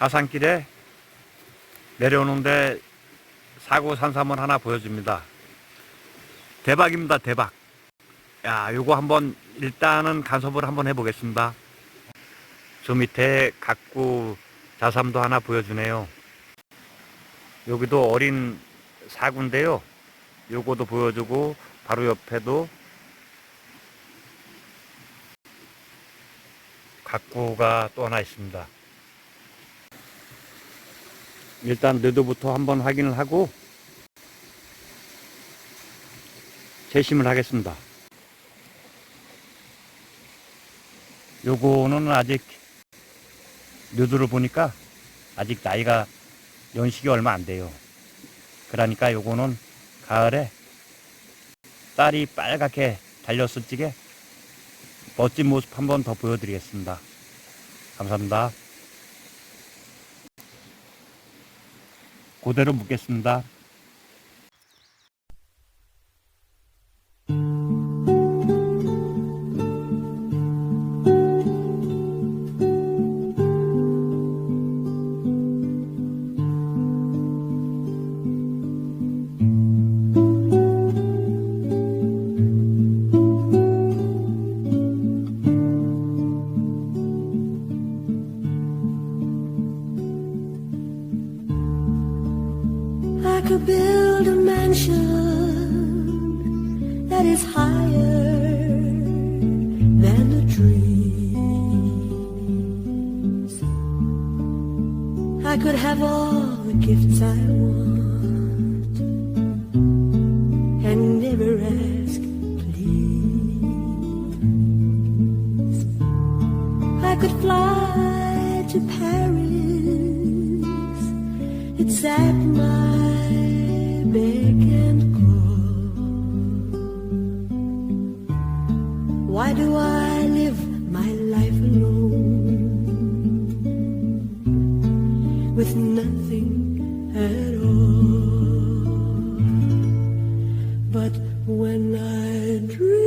가산길에 내려오는데 사고 산삼을 하나 보여줍니다. 대박입니다, 대박. 야, 요거 한번 일단은 간섭을 한번 해보겠습니다. 저 밑에 각구 자삼도 하나 보여주네요. 여기도 어린 사구인데요. 요거도 보여주고 바로 옆에도 각구가 또 하나 있습니다. 일단 느도부터 한번 확인을 하고 재심을 하겠습니다. 요거는 아직 느도를 보니까 아직 나이가 연식이 얼마 안 돼요. 그러니까 요거는 가을에 딸이 빨갛게 달렸을 적에 멋진 모습 한번 더 보여드리겠습니다. 감사합니다. 그대로 묻겠습니다. I could build a mansion that is higher than the trees. I could have all the gifts I want and never ask, please. I could fly to Paris. It's at with nothing at all? But when I dream,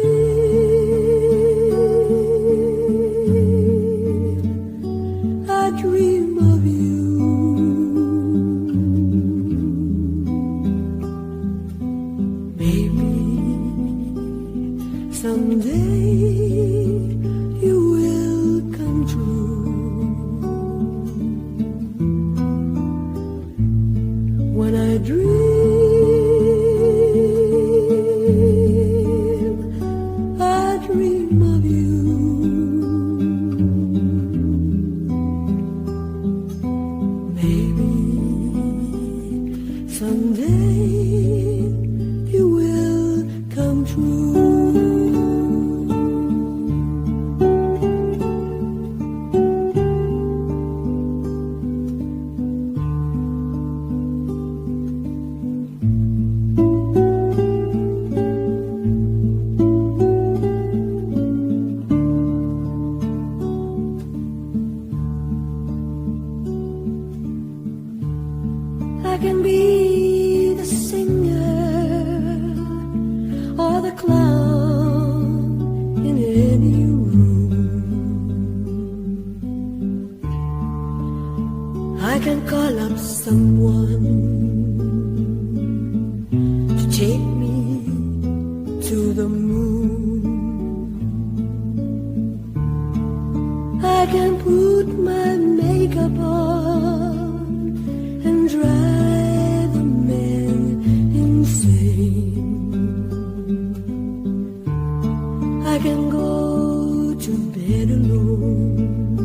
I dream of you. Maybe someday someday you will come true. Can be the singer or the clown in any room. I can call up someone I can go to bed alone.